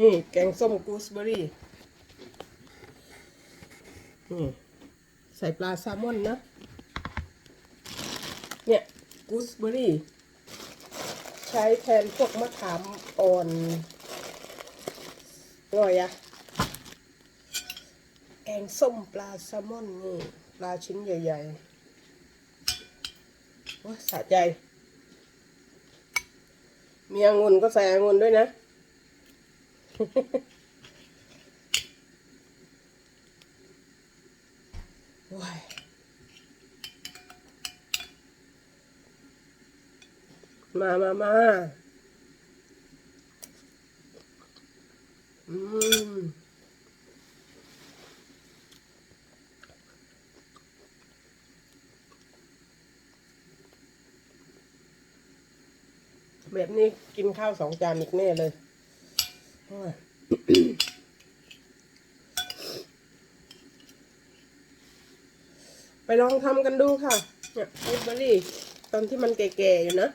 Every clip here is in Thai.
นี่แกงส้มกูสเบอรี่นี่ใส่ปลาแซลมอนนะ เนี่ยกูสเบอรี่ ใช้แทนพวกมะขามอ่อนอร่อยอะแกงส้มปลาแซลมอนนี่ปลาชิ้นใหญ่ๆว้าสะใจ มีองุ่นก็ใส่องุ่นด้วยนะ ว้ายมามามาอืมแบบนี้กินข้าวสองจานอีกแน่เลย โอ้ยไปลองทำกันดูค่ะเนี่ยบลูเบอร์รี่ตอนที่มันแก่ๆอยู่นะ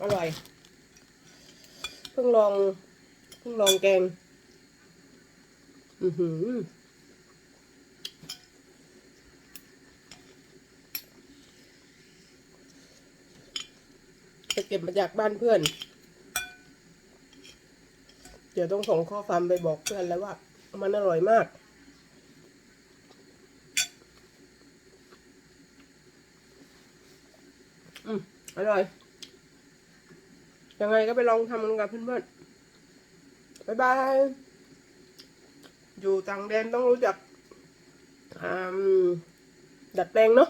อร่อย เพิ่งลอง เพิ่งลองแกง อือหือไปเก็บมาจากบ้านเพื่อน เดี๋ยวต้องส่งข้อความไปบอกเพื่อนแล้วว่า มันอร่อยมาก อืมอร่อย ยังไงก็ไปลองทำกันกับเพื่อนๆบ๊ายบาย อยู่ต่างแดนต้องรู้จักอืมดัดแปลงเนาะ